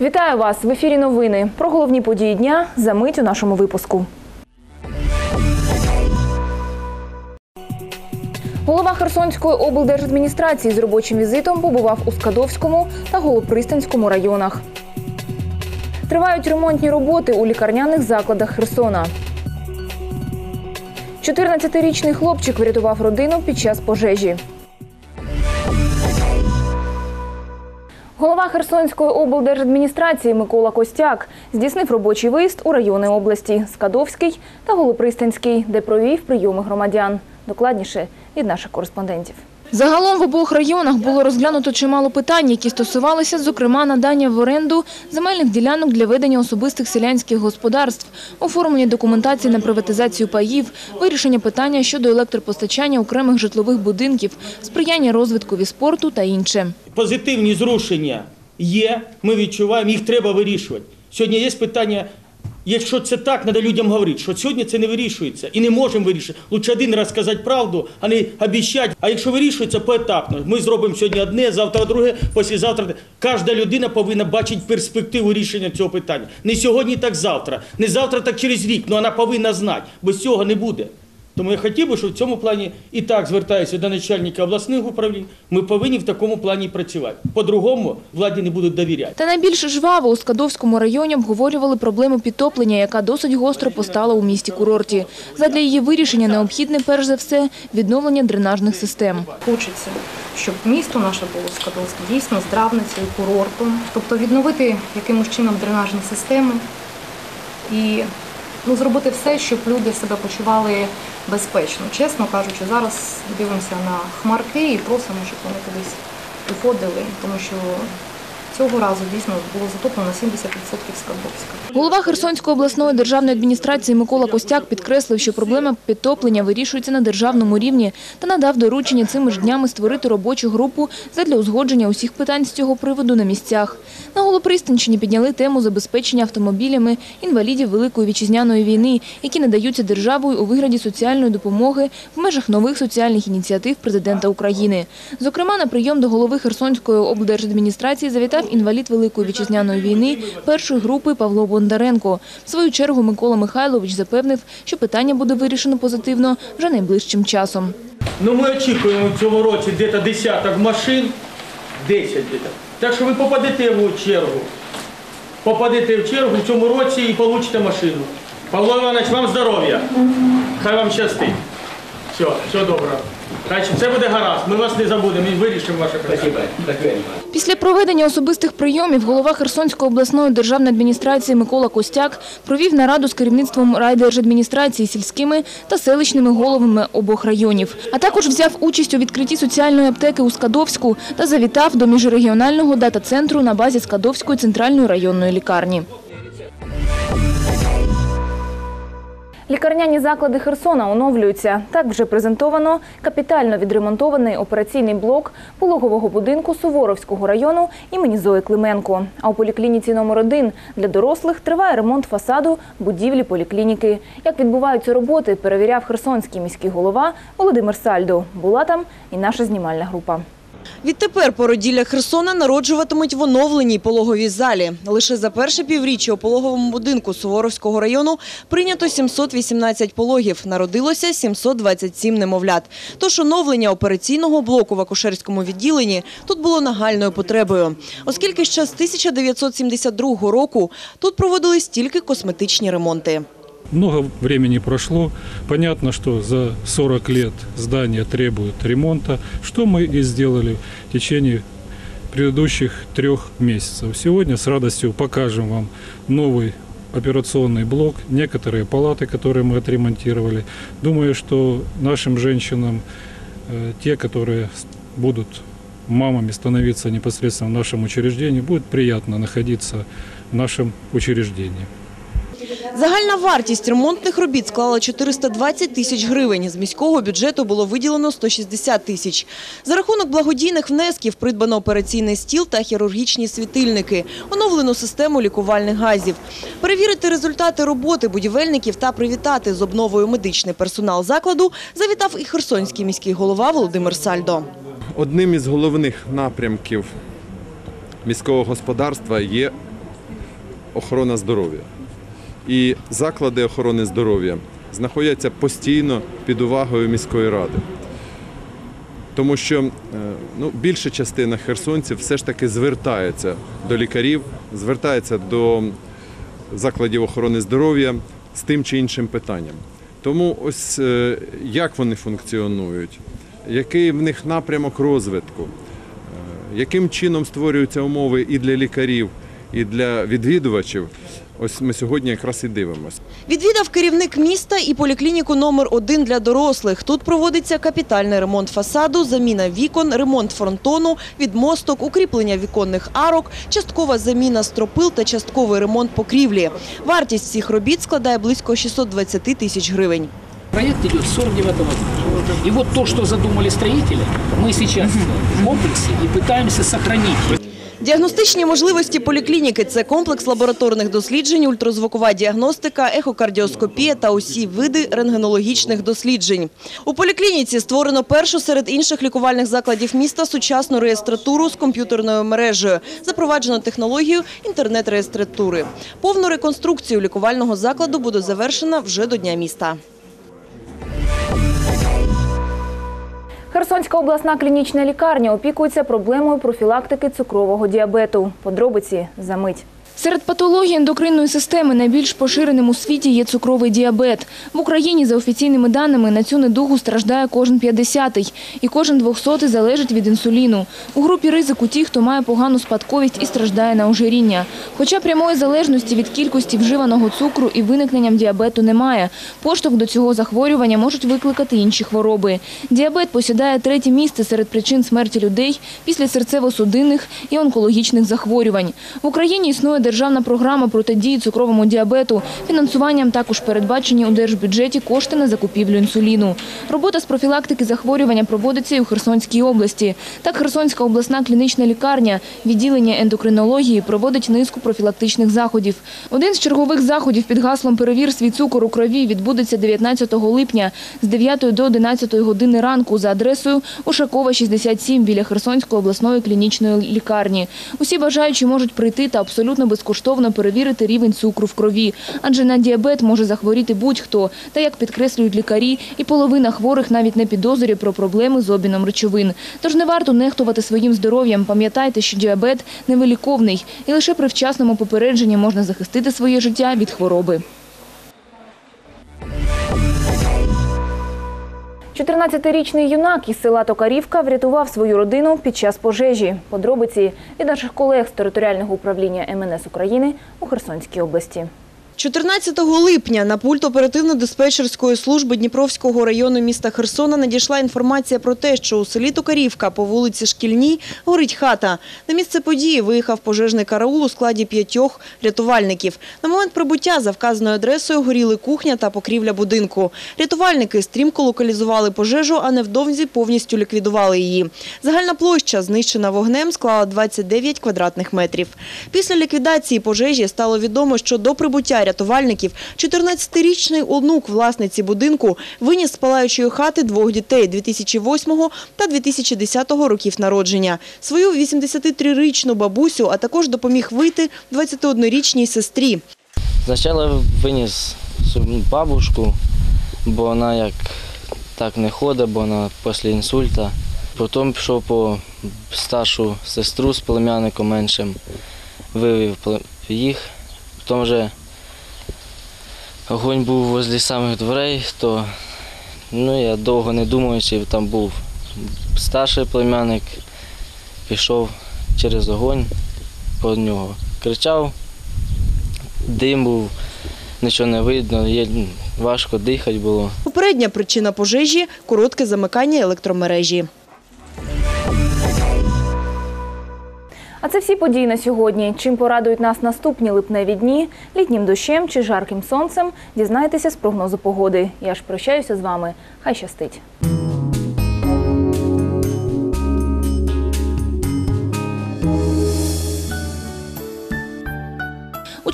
Вітаю вас в ефірі. Новини про головні події дня за мить у нашому випуску. Голова Херсонської облдержадміністрації з робочим візитом побував у Скадовському та Голопристанському районах. Тривають ремонтні роботи у лікарняних закладах Херсона. 14-річний хлопчик врятував родину під час пожежі. Голова Херсонської облдержадміністрації Микола Костяк здійснив робочий виїзд у райони області Скадовський та Голопристанський, де провів прийоми громадян. Докладніше від наших кореспондентів. Загалом в обох районах було розглянуто чимало питань, які стосувалися, зокрема, надання в оренду земельних ділянок для ведення особистих селянських господарств, оформлення документації на приватизацію паїв, вирішення питання щодо електропостачання окремих житлових будинків, сприяння розвиткові спорту та інше. позитивні зрушення є, ми відчуваємо, їх треба вирішувати. Сьогодні є питання, якщо це так, треба людям говорити, що сьогодні це не вирішується і не можемо вирішити. Лучше один раз сказати правду, а не обіцяти. А якщо вирішується поетапно, ми зробимо сьогодні одне, завтра друге, післязавтра. Кожна людина повинна бачити перспективу рішення цього питання. Не сьогодні, так завтра, не завтра, так через рік. Ну вона повинна знати. Без цього не буде. Тому я хотів би, щоб в цьому плані і так звертаюся до начальника обласних управлінь. Ми повинні в такому плані працювати. По-другому владі не будуть довіряти. Та найбільш жваво у Скадовському районі обговорювали проблему підтоплення, яка досить гостро постала у місті курорті. Задля її вирішення необхідне, перш за все, відновлення дренажних систем. Хочеться, щоб місто наше було Скадовське дійсно здравницею, курортом, тобто відновити якимось чином дренажні системи і ну, зробити все, щоб люди себе почували безпечно. Чесно кажучи, зараз дивимося на хмарки і просимо, щоб вони кудись уходили, тому що цього разу дійсно було затоплено 70% Скадовська. Голова Херсонської обласної державної адміністрації Микола Костяк підкреслив, що проблема підтоплення вирішується на державному рівні та надав доручення цими ж днями створити робочу групу задля узгодження усіх питань з цього приводу на місцях. На Голопристанщині підняли тему забезпечення автомобілями інвалідів Великої вітчизняної війни, які надаються державою у вигляді соціальної допомоги в межах нових соціальних ініціатив президента України. Зокрема, на прийом до голови Херсонської облдержадміністрації завітав інвалід Великої вітчизняної війни першої групи Павло Бондаренко. В свою чергу Микола Михайлович запевнив, що питання буде вирішено позитивно вже найближчим часом. Ну ми очікуємо в цьому році десь десяток машин, 10 десь. Так що ви попадете в чергу. Попадете в чергу в цьому році і получите машину. Павло Іванович, вам здоров'я. Хай вам щастить. Все, все добре. Хай все буде гаразд. Ми вас не забудемо і вирішимо ваше питання. Після проведення особистих прийомів голова Херсонської обласної державної адміністрації Микола Костяк провів нараду з керівництвом райдержадміністрації сільськими та селищними головами обох районів. А також взяв участь у відкритті соціальної аптеки у Скадовську та завітав до міжрегіонального дата-центру на базі Скадовської центральної районної лікарні. Лікарняні заклади Херсона оновлюються. Так вже презентовано капітально відремонтований операційний блок пологового будинку Суворовського району імені Зої Клименко. А у поліклініці номер 1 для дорослих триває ремонт фасаду будівлі поліклініки. Як відбуваються роботи, перевіряв херсонський міський голова Володимир Сальдо. Була там і наша знімальна група. Відтепер породілля Херсона народжуватимуть в оновленій пологовій залі. Лише за перше півріччя у пологовому будинку Суворовського району прийнято 718 пологів, народилося 727 немовлят. Тож оновлення операційного блоку в акушерському відділенні тут було нагальною потребою. Оскільки ще з 1972 року тут проводились тільки косметичні ремонти. Много времени прошло. Понятно, что за 40 лет здание требует ремонта, что мы и сделали в течение предыдущих трех месяцев. Сегодня с радостью покажем вам новый операционный блок, некоторые палаты, которые мы отремонтировали. Думаю, что нашим женщинам, э, те, которые будут мамами становиться непосредственно в нашем учреждении, будет приятно находиться в нашем учреждении. Загальна вартість ремонтних робіт склала 420 тисяч гривень. З міського бюджету було виділено 160 тисяч. За рахунок благодійних внесків придбано операційний стіл та хірургічні світильники, оновлену систему лікувальних газів. Перевірити результати роботи будівельників та привітати з обновою медичний персонал закладу завітав і херсонський міський голова Володимир Сальдо. Одним із головних напрямків міського господарства є охорона здоров'я. І заклади охорони здоров'я знаходяться постійно під увагою міської ради. Тому що е, ну, більша частина херсонців все ж таки звертається до лікарів, звертається до закладів охорони здоров'я з тим чи іншим питанням. Тому ось е, як вони функціонують, який в них напрямок розвитку, е, яким чином створюються умови і для лікарів, і для відвідувачів. Ось ми сьогодні якраз і дивимося. Відвідав керівник міста і поліклініку номер 1 для дорослих. Тут проводиться капітальний ремонт фасаду, заміна вікон, ремонт фронтону, відмосток, укріплення віконних арок, часткова заміна стропил та частковий ремонт покрівлі. Вартість всіх робіт складає близько 620 тисяч гривень. Проект идет с 49 года. И вот то, что задумали строители, мы сейчас в комплексе и пытаемся сохранить. Діагностичні можливості поліклініки – це комплекс лабораторних досліджень, ультразвукова діагностика, ехокардіоскопія та усі види рентгенологічних досліджень. У поліклініці створено першу серед інших лікувальних закладів міста сучасну реєстратуру з комп'ютерною мережею. Запроваджено технологію інтернет-реєстратури. Повну реконструкцію лікувального закладу буде завершена вже до Дня міста. Херсонська обласна клінічна лікарня опікується проблемою профілактики цукрового діабету. Подробиці за мить. Серед патологій ендокринної системи найбільш поширеним у світі є цукровий діабет. В Україні, за офіційними даними, на цю недугу страждає кожен 50-й і кожен 200-й залежить від інсуліну. У групі ризику ті, хто має погану спадковість і страждає на ожиріння. Хоча прямої залежності від кількості вживаного цукру і виникненням діабету немає. Поштовх до цього захворювання можуть викликати інші хвороби. Діабет посідає третє місце серед причин смерті людей після серцево-судинних і онкологічних захворювань. В Україні існує державна програма протидії цукровому діабету. Фінансуванням також передбачені у держбюджеті кошти на закупівлю інсуліну. Робота з профілактики захворювання проводиться і у Херсонській області. Так, Херсонська обласна клінічна лікарня, відділення ендокринології проводить низку профілактичних заходів. Один з чергових заходів під гаслом «Перевір свій цукор у крові» відбудеться 19 липня з 9 до 11 години ранку за адресою Ушакова, 67 біля Херсонської обласної клінічної лікарні. Усі бажаючі можуть прийти та абсолютно безкоштовно перевірити рівень цукру в крові. Адже на діабет може захворіти будь-хто. Та, як підкреслюють лікарі, і половина хворих навіть не підозрює про проблеми з обміном речовин. Тож не варто нехтувати своїм здоров'ям. Пам'ятайте, що діабет невиліковний. І лише при вчасному попередженні можна захистити своє життя від хвороби. 14-річний юнак із села Токарівка врятував свою родину під час пожежі. Подробиці від наших колег з територіального управління МНС України у Херсонській області. 14 липня на пульт оперативно-диспетчерської служби Дніпровського району міста Херсона надійшла інформація про те, що у селі Токарівка по вулиці Шкільній горить хата. На місце події виїхав пожежний караул у складі п'ятьох рятувальників. На момент прибуття за вказаною адресою горіли кухня та покрівля будинку. Рятувальники стрімко локалізували пожежу, а невдовзі повністю ліквідували її. Загальна площа, знищена вогнем, склала 29 квадратних метрів. Після ліквідації пожежі стало відомо, що до прибуття рятувальників 14-річний онук власниці будинку виніс з палаючої хати двох дітей 2008 та 2010 років народження. Свою 83-річну бабусю, а також допоміг вийти 21-річній сестрі. Спочатку виніс бабушку, бо вона як так не ходить, бо вона після інсульта. Потім пішов по старшу сестру з племянником меншим, вивів їх. Потім вже огонь був возле самих дверей, то ну, я довго не думаючи, там був старший племянник, пішов через огонь по нього. Кричав, дим був, нічого не видно, є, важко дихати було. Попередня причина пожежі – коротке замикання електромережі. А це всі події на сьогодні. Чим порадують нас наступні липневі дні, літнім дощем чи жарким сонцем, дізнайтеся з прогнозу погоди. Я ж прощаюся з вами. Хай щастить.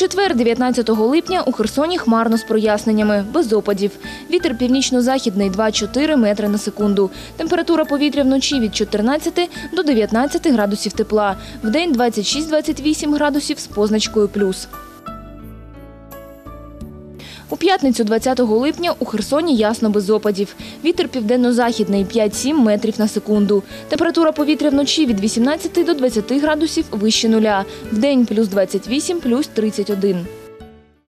Четвер, 19 липня, у Херсоні хмарно з проясненнями, без опадів. Вітер північно-західний 2-4 метри на секунду. Температура повітря вночі від 14 до 19 градусів тепла. Вдень 26-28 градусів з позначкою плюс. У п'ятницю 20 липня у Херсоні ясно без опадів. Вітер південно-західний 5-7 метрів на секунду. Температура повітря вночі від 18 до 20 градусів вище нуля. Вдень плюс 28, плюс 31.